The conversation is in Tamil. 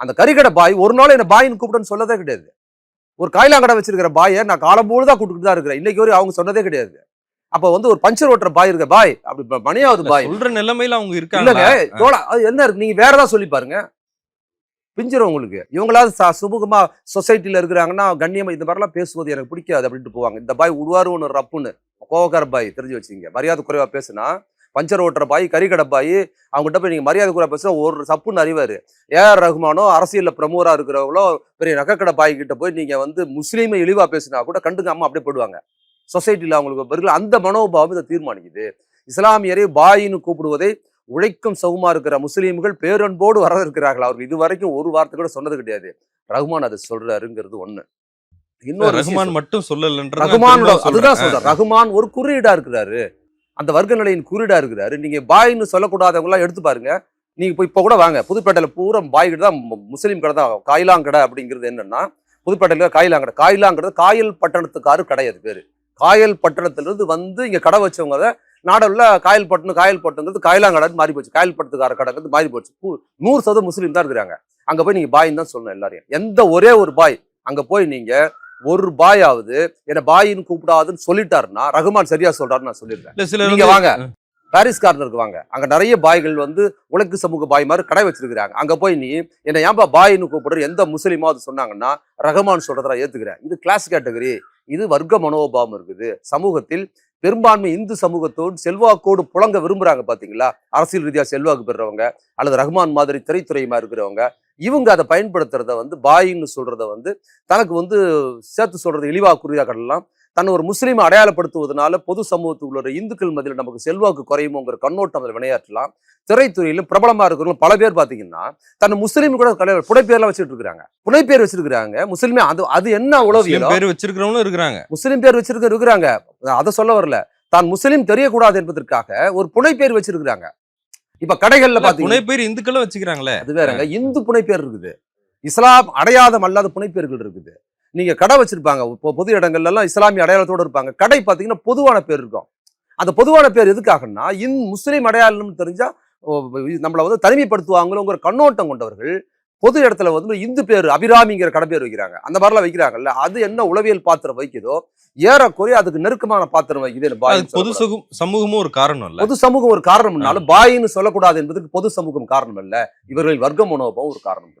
அந்த கறிக்கடை பாய் ஒரு நாள் என்ன பாயின்னு கூப்பிடுன்னு சொல்லதே கிடையாது. ஒரு காயிலாங்கடை வச்சிருக்கிற பாயை நான் காலம் பொழுதா கூப்பிட்டு தான் இருக்கிறேன். இன்னைக்கு வரையும் அவங்க சொன்னதே கிடையாது. அப்ப வந்து ஒரு பஞ்சர் ஓட்டுற பாய் இருக்க பாய் அப்படி மணியாவது பாய். சொல்ற நிலைமையில அவங்க இருக்காங்க தோழா அது என்ன இருக்கு? நீங்க வேற ஏதாவது சொல்லி பாருங்க. பிஞ்சிரும் உங்களுக்கு. இவங்களாவது சுமூகமா சொசைட்டில இருக்கிறாங்கன்னா கண்ணியமா இந்த மாதிரிலாம் பேசுவது எனக்கு பிடிக்காது அப்படின்ட்டு போவாங்க. இந்த பாய் உடுவாரு ஒன்று ரப்புன்னு கோவக்கார பாய் தெரிஞ்சு வச்சுங்க மரியாதை குறைவா பேசுனா பஞ்சர் ஓட்டுற பாய் கறிக்கடை பாய் அவங்ககிட்ட போய் நீங்க மரியாதை குறைவா பேசுனா ஒரு சப்புன்னு அறிவாரு. ஏஆர் ரகுமானோ அரசியல்ல பிரமுகரா இருக்கிறவங்களோ பெரிய நகைக்கடை பாய் கிட்ட போய் நீங்க வந்து முஸ்லீமை இழிவா பேசினா கூட கண்டுக்காம அப்படியே போடுவாங்க சொசைட்டில அவங்களுக்கு பிறகு அந்த மனோபாவம் இதை தீர்மானிக்குது. இஸ்லாமியரை பாயின்னு கூப்பிடுவதை உழைக்கும் சவுமா இருக்கிற முஸ்லீம்கள் பேரன்போடு வரவேற்கிறார்கள். அவர்கள் இதுவரைக்கும் ஒரு வார்த்தை கூட சொன்னது கிடையாது. ரகுமான் அதை சொல்றாருங்கிறது ஒண்ணு. இன்னொரு ரகுமான் மட்டும் சொல்லலன்ற ரகுமானோட அதுதான் சொல்றேன். ரகுமான் ஒரு குறியீடா இருக்கிறாரு. அந்த வர்க்க நிலையின் குறியீடாக இருக்கிறாரு. நீங்கள் பாய்ன்னு சொல்லக்கூடாதவங்களாம் எடுத்து பாருங்க. நீங்கள் போய் இப்போ கூட வாங்க. புதுப்பேட்டையில் பூரா பாய் கடை தான் முஸ்லீம் கடை தான். காயிலாங்கடை அப்படிங்கிறது என்னென்னா புதுப்பேட்டையில் காயிலாங்கடை காயிலாங்கிறது காயல் பட்டணத்துக்காரு கிடையாது பேர். காயல் பட்டணத்திலிருந்து வந்து இங்கே கடை வச்சவங்க அதை நாடல்ல காயல் பட்டணம் காயல் பட்டணங்கிறது காயிலாங்கடைன்னு மாறி போச்சு. காயல் பட்டத்துக்கார கடைங்கிறது மாறி போச்சு. நூறு சதவீதம் முஸ்லீம் தான் இருக்கிறாங்க. அங்கே போய் நீங்கள் பாயின்னு தான் சொல்லணும் எல்லாரையும். எந்த ஒரே ஒரு பாய் அங்கே போய் நீங்கள் ஒரு பாயாவது என்ன பாயின்னு கூப்பிடாதுன்னு சொல்லிட்டாருன்னா ரகுமான் சரியா சொல்றாருன்னு நான் சொல்லியிருக்கேன் நீங்க வாங்க. பாரிஸ் கார்னருக்கு வாங்க. அங்க நிறைய பாய்கள் வந்து உலக்கு சமூக பாய் மாதிரி கடை வச்சிருக்காங்க அங்க போய் நீ என்ன ஏன்பா பாயின்னு கூப்பிடுற எந்த முஸ்லீமோ அது சொன்னாங்கன்னா ரஹமான் சொல்றத நான் ஏத்துக்கிறேன். இது கிளாஸ் கேட்டகரி இது வர்க்க மனோபாவம் இருக்குது. சமூகத்தில் பெரும்பான்மை இந்து சமூகத்தோடு செல்வாக்கோடு புழங்க விரும்புறாங்க பாத்தீங்களா? அரசியல் ரீதியா செல்வாக்கு பெறுறவங்க அல்லது ரஹ்மான் மாதிரி திரைத்துறையுமா இருக்கிறவங்க இவங்க அதை பயன்படுத்துறத வந்து பாயின்னு சொல்றத வந்து தனக்கு வந்து சேர்த்து சொல்றது இழிவா குறியா கடலாம் தன்னை ஒரு முஸ்லீமை அடையாளப்படுத்துவதனால பொது சமூகத்தில் உள்ள இந்துக்கள் மத்தியில் நமக்கு செல்வாக்கு குறையுமோங்கிற கண்ணோட்டம் அதில் விளையாட்டலாம் திரைத்துறையிலும் பிரபலமா இருக்கிறவங்க பல பேர் பாத்தீங்கன்னா தன்னை முஸ்லீம் கூட கல்யாணம் புனைப்பேர்லாம் வச்சுட்டு இருக்காங்க புனைப்பேர் வச்சிருக்காங்க முஸ்லீமே அது அது என்ன உளவியலோ பேர் வச்சிருக்கிறவங்களும் இருக்கிறாங்க. முஸ்லீம் பேர் வச்சிருக்க இருக்கிறாங்க. அதை சொல்ல வரல. தான் முஸ்லீம் தெரியக்கூடாது என்பதற்காக ஒரு புனைப்பேர் வச்சிருக்கிறாங்க. இப்ப கடைகள்ல இல்ல, பாத்தீங்கன்னா புனை பேர் இந்துக்களும் வச்சுக்கிறாங்களே. அது வேறங்க. இந்து புனைப்பேர் இருக்குது. இஸ்லாம் அடையாதம் அல்லாத புனைப்பேர்கள் இருக்குது. நீங்க கடை வச்சிருப்பாங்க. இப்போ பொது இடங்கள்ல எல்லாம் இஸ்லாமிய அடையாளத்தோட இருப்பாங்க. கடை பாத்தீங்கன்னா பொதுவான பேர் இருக்கும். அந்த பொதுவான பேர் எதுக்காகன்னா இந் முஸ்லீம் அடையாளம்னு தெரிஞ்சா நம்மளை வந்து தனிமைப்படுத்துவாங்களோங்கிற கண்ணோட்டம் கொண்டவர்கள் பொது இடத்துல வந்து இந்து பேர் அபிராமிங்கிற கடை பேர் வைக்கிறாங்க. அந்த மாதிரிலாம் வைக்கிறாங்கல்ல அது என்ன உளவியல் பாத்திரம் வைக்குதோ ஏறக்குறைய அதுக்கு நெருக்கமான பாத்திரம் வைக்குது பொது சமூகமும் ஒரு காரணம் இல்ல. பொது சமூகம் ஒரு காரணம்னாலும் பாயின்னு சொல்லக்கூடாது என்பதற்கு பொது சமூகம் காரணம் அல்ல இவர்களின் வர்க்க மனோபாவம் ஒரு காரணம்